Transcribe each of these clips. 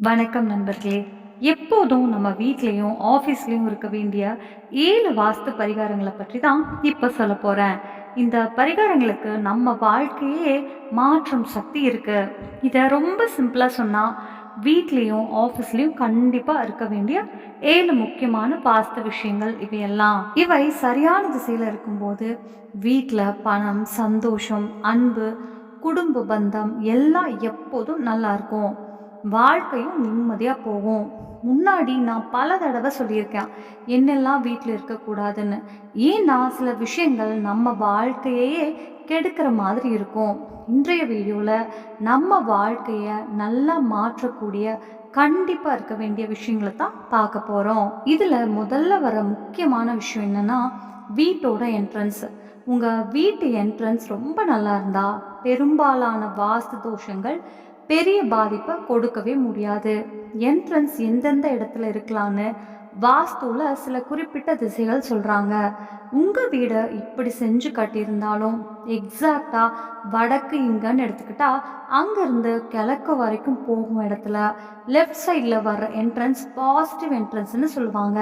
வணக்கம் நண்பர்களே. எப்போதும் நம்ம வீட்லேயும் ஆஃபீஸ்லேயும் இருக்க வேண்டிய ஏழு வாஸ்து பரிகாரங்களை பற்றி தான் இப்போ சொல்ல போகிறேன் இந்த பரிகாரங்களுக்கு நம்ம வாழ்க்கையே மாற்றும் சக்தி இருக்குது இதை ரொம்ப சிம்பிளாக சொன்னால் வீட்லேயும் ஆஃபீஸ்லேயும் கண்டிப்பாக இருக்க வேண்டிய ஏழு முக்கியமான வாஸ்து விஷயங்கள் இவையெல்லாம். இவை சரியான திசையில் இருக்கும்போது வீட்டில் பணம் சந்தோஷம் அன்பு குடும்ப பந்தம் எல்லாம் எப்போதும் நல்லா இருக்கும். வாழ்க்கையும் நிம்மதியாக போகும். முன்னாடி நான் பல தடவை சொல்லியிருக்கேன் என்னெல்லாம் வீட்டில் இருக்கக்கூடாதுன்னு. ஏன்னா சில விஷயங்கள் நம்ம வாழ்க்கையே கெடுக்கிற மாதிரி இருக்கும்? இன்றைய வீடியோவில் நம்ம வாழ்க்கையை நல்லா மாற்றக்கூடிய கண்டிப்பாக இருக்க வேண்டிய விஷயங்களை தான் பார்க்க போகிறோம் இதில் முதல்ல வர முக்கியமான விஷயம் என்னென்னா வீட்டோட என்ட்ரன்ஸ் உங்கள் வீட்டு என்ட்ரன்ஸ் ரொம்ப நல்லா இருந்தால் பெரும்பாலான வாஸ்து தோஷங்கள் பெரிய பாதிப்பை கொடுக்கவே முடியாது. என்ட்ரன்ஸ் எந்தெந்த இடத்துல இருக்கலான்னு வாஸ்துவில் சில குறிப்பிட்ட திசைகள் சொல்கிறாங்க உங்கள் வீடை இப்படி செஞ்சு கட்டியிருந்தாலும் எக்ஸாக்டாக வடக்கு இங்கன்னு எடுத்துக்கிட்டா அங்கேருந்து கிழக்கு வரைக்கும் போகும் இடத்துல லெஃப்ட் சைடில் வர்ற என்ட்ரன்ஸ் பாசிட்டிவ் என்ட்ரன்ஸ்னு சொல்லுவாங்க.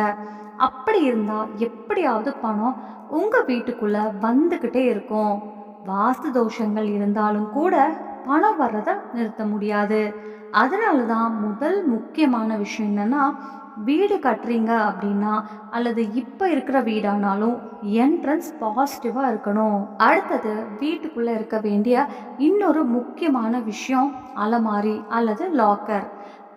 அப்படி இருந்தால் எப்படியாவது பணம் உங்கள் வீட்டுக்குள்ளே வந்துக்கிட்டே இருக்கும். வாஸ்து தோஷங்கள் இருந்தாலும் கூட பணம் வர்றதை நிறுத்த முடியாது. அதனால தான் முதல் முக்கியமான விஷயம் என்னென்னா வீடு கட்டுறீங்க அப்படின்னா அல்லது இப்போ இருக்கிற வீடானாலும் என்ட்ரன்ஸ் பாசிட்டிவாக இருக்கணும். அடுத்தது வீட்டுக்குள்ளே இருக்க வேண்டிய இன்னொரு முக்கியமான விஷயம் அலமாரி அல்லது லாக்கர்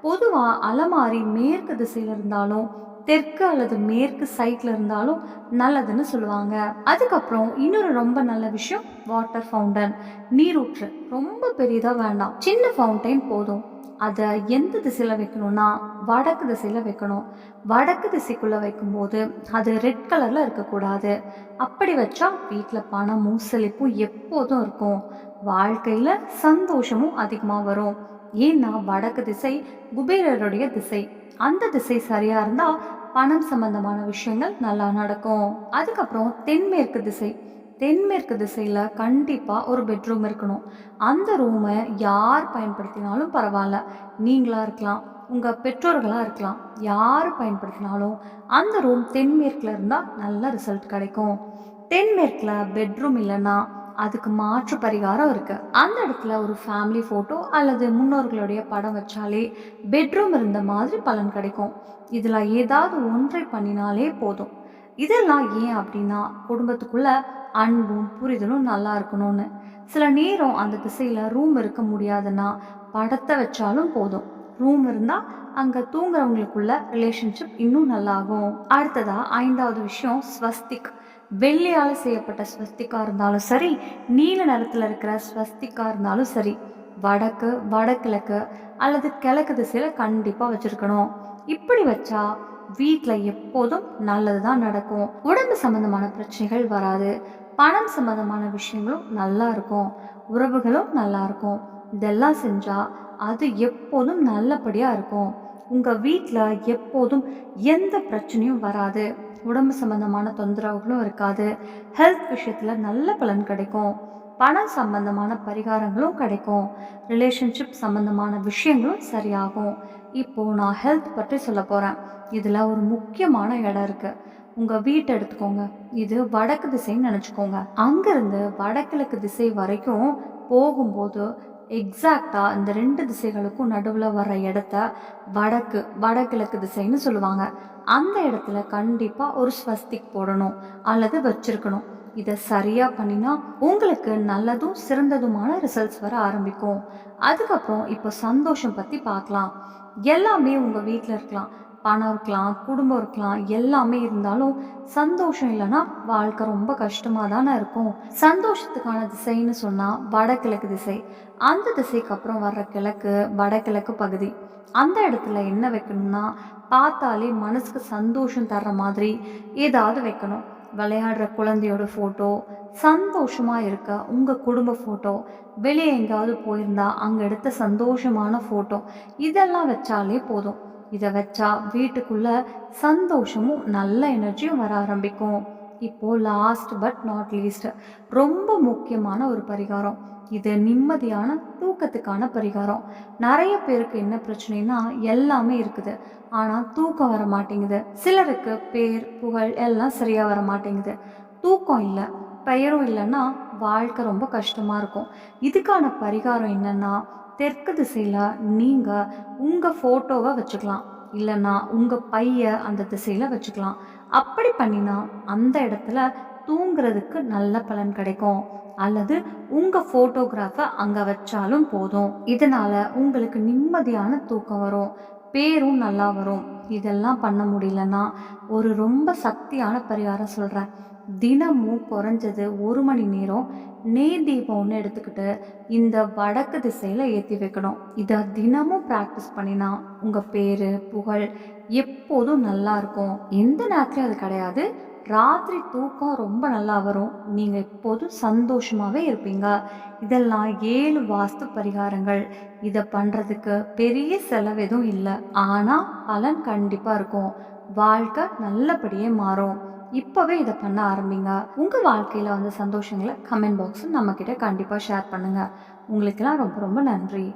பொதுவாக அலமாரி மேற்கு திசையில் இருந்தாலும் தெற்கு அல்லது மேற்கு சைட்ல இருந்தாலும் நல்லதுன்னு சொல்லுவாங்க. அதுக்கப்புறம் இன்னொரு ரொம்ப நல்ல விஷயம் வாட்டர் ஃபவுண்டன் நீரூற்று. ரொம்ப பெரியதாக வேண்டாம். சின்ன ஃபவுண்டைன் போதும். அதை எந்த திசையில் வைக்கணும்னா வடக்கு திசையில் வைக்கணும். வடக்கு திசைக்குள்ளே வைக்கும்போது அது ரெட் கலரில் இருக்கக்கூடாது. அப்படி வச்சா வீட்டில் பணமும் செழிப்பும் எப்போதும் இருக்கும். வாழ்க்கையில் சந்தோஷமும் அதிகமாக வரும். ஏன்னா வடக்கு திசை குபேரருடைய திசை. அந்த திசை சரியாக இருந்தால் பணம் சம்பந்தமான விஷயங்கள் நல்லா நடக்கும். அதுக்கப்புறம் தென்மேற்கு திசை. தென்மேற்கு திசையில் கண்டிப்பாக ஒரு பெட்ரூம் இருக்கணும். அந்த ரூமை யார் பயன்படுத்தினாலும் பரவாயில்ல. நீங்களாக இருக்கலாம் உங்கள் பெற்றோர்களாக இருக்கலாம் யார் பயன்படுத்தினாலும் அந்த ரூம் தென்மேற்கில் இருந்தால் நல்ல ரிசல்ட் கிடைக்கும். தென்மேற்கில் பெட்ரூம் இல்லைன்னா அதுக்கு மாற்று பரிகாரம் இருக்குது அந்த இடத்துல ஒரு ஃபேமிலி ஃபோட்டோ அல்லது முன்னோர்களுடைய படம் வச்சாலே பெட்ரூம் இருந்த மாதிரி பலன் கிடைக்கும். இதில் ஏதாவது ஒன்றை பண்ணினாலே போதும். இதெல்லாம் ஏன் அப்படின்னா குடும்பத்துக்குள்ளே அன்பும் புரிதலும் நல்லா இருக்கணும்னு. சில நேரம் அந்த திசையில் ரூம் இருக்க முடியாதுன்னா படத்தை வச்சாலும் போதும். ரூம் இருந்தால் அங்கே தூங்குறவங்களுக்குள்ள ரிலேஷன்ஷிப் இன்னும் நல்லாகும். அடுத்ததாக ஐந்தாவது விஷயம் ஸ்வஸ்திக். வெள்ளியால் செய்யப்பட்ட ஸ்வஸ்திக்காக இருந்தாலும் சரி நீல நிறத்தில் இருக்கிற ஸ்வஸ்திக்கா இருந்தாலும் சரி வடக்கு வடகிழக்கு அல்லது கிழக்கு திசையில் கண்டிப்பாக வச்சுருக்கணும். இப்படி வச்சா வீட்டில் எப்போதும் நல்லது தான் நடக்கும். உடம்பு சம்மந்தமான பிரச்சனைகள் வராது. பணம் சம்மந்தமான விஷயங்களும் நல்லா இருக்கும். உறவுகளும் நல்லா இருக்கும். இதெல்லாம் செஞ்சால் அது எப்போதும் நல்லபடியாக இருக்கும். உங்கள் வீட்டில் எப்போதும் எந்த பிரச்சனையும் வராது. உடம்பு சம்மந்தமான தொந்தரவுகளும் இருக்காது. ஹெல்த் விஷயத்தில் நல்ல பலன் கிடைக்கும். பணம் சம்பந்தமான பரிகாரங்களும் கிடைக்கும். ரிலேஷன்ஷிப் சம்பந்தமான விஷயங்களும் சரியாகும். இப்போது நான் ஹெல்த் பற்றி சொல்ல போகிறேன் இதில் ஒரு முக்கியமான இடம் இருக்குது உங்கள் வீட்டை எடுத்துக்கோங்க. இது வடக்கு திசைன்னு நினச்சிக்கோங்க. அங்கேருந்து வடகிழக்கு திசை வரைக்கும் போகும்போது எக்ஸாக்டாக இந்த ரெண்டு திசைகளுக்கும் நடுவில் வர இடத்த வடக்கு வடகிழக்கு திசைன்னு சொல்லுவாங்க. அந்த இடத்துல கண்டிப்பாக ஒரு ஸ்வஸ்திக் போடணும் அல்லது வச்சிருக்கணும். இதை சரியாக பண்ணினா உங்களுக்கு நல்லதும் சிறந்ததுமான ரிசல்ட்ஸ் வர ஆரம்பிக்கும். அதுக்கப்புறம் இப்போ சந்தோஷம் பற்றி பார்க்கலாம். எல்லாமே உங்கள் வீட்டில் இருக்கலாம். பணம் இருக்கலாம் குடும்பம் இருக்கலாம் எல்லாமே இருந்தாலும் சந்தோஷம் இல்லைன்னா வாழ்க்கை ரொம்ப கஷ்டமாக தானே இருக்கும். சந்தோஷத்துக்கான திசைன்னு சொன்னால் வடகிழக்கு திசை. அந்த திசைக்கு அப்புறம் வர்ற கிழக்கு வடகிழக்கு பகுதி. அந்த இடத்துல என்ன வைக்கணும்னா பார்த்தாலே மனசுக்கு சந்தோஷம் தர்ற மாதிரி ஏதாவது வைக்கணும். விளையாடுற குழந்தையோட ஃபோட்டோ சந்தோஷமாக இருக்க உங்கள் குடும்ப ஃபோட்டோ வெளியே எங்கேயாவது போயிருந்தா அங்கே எடுத்த சந்தோஷமான ஃபோட்டோ இதெல்லாம் வச்சாலே போதும். இதை வச்சா வீட்டுக்குள்ள சந்தோஷமும் நல்ல எனர்ஜியும் வர ஆரம்பிக்கும். இப்போது லாஸ்ட் பட் நாட் லீஸ்ட் ரொம்ப முக்கியமான ஒரு பரிகாரம். இது நிம்மதியான தூக்கத்துக்கான பரிகாரம். நிறைய பேருக்கு என்ன பிரச்சனைனா எல்லாமே இருக்குது. ஆனால் தூக்கம் வர மாட்டேங்குது. சிலருக்கு பேர் புகழ் எல்லாம் சரியாக வர மாட்டேங்குது. தூக்கம் இல்லை பெயரும் இல்லைன்னா வாழ்க்கை ரொம்ப கஷ்டமாக இருக்கும். இதுக்கான பரிகாரம் என்னன்னா தெற்கு திசையில் நீங்கள் உங்கள் ஃபோட்டோவை வச்சுக்கலாம். இல்லைன்னா உங்கள் பைய அந்த திசையில் வச்சுக்கலாம். அப்படி பண்ணினா அந்த இடத்துல தூங்குறதுக்கு நல்ல பலன் கிடைக்கும். அல்லது உங்கள் ஃபோட்டோகிராஃபை அங்கே வச்சாலும் போதும். இதனால் உங்களுக்கு நிம்மதியான தூக்கம் வரும். பேரும் நல்லா வரும். இதெல்லாம் பண்ண முடியலன்னா ஒரு ரொம்ப சக்தியான பரிகாரம் சொல்கிறேன் தினமும் குறைஞ்சது ஒரு மணி நேரம் நெய் தீபம் ஒன்று எடுத்துக்கிட்டு இந்த வடக்கு திசையில் ஏற்றி வைக்கணும். இதை தினமும் ப்ராக்டிஸ் பண்ணினா உங்கள் பேர் புகழ் எப்போதும் நல்லா இருக்கும். எந்த நேரத்துலையும் அது கிடையாது. ராத்திரி தூக்கம் ரொம்ப நல்லா வரும். நீங்கள் எப்போதும் சந்தோஷமாகவே இருப்பீங்க. இதெல்லாம் ஏழு வாஸ்து பரிகாரங்கள். இதை பண்ணுறதுக்கு பெரிய செலவு எதுவும் இல்லை. ஆனால் பலன் கண்டிப்பாக இருக்கும். வாழ்க்கை நல்லபடியே மாறும். இப்போவே இதை பண்ண ஆரம்பிங்க. உங்கள் வாழ்க்கையில் வந்த சந்தோஷங்களை கமெண்ட் பாக்ஸில் நம்மக்கிட்ட கண்டிப்பாக ஷேர் பண்ணுங்கள் உங்களுக்கெல்லாம் ரொம்ப ரொம்ப நன்றி.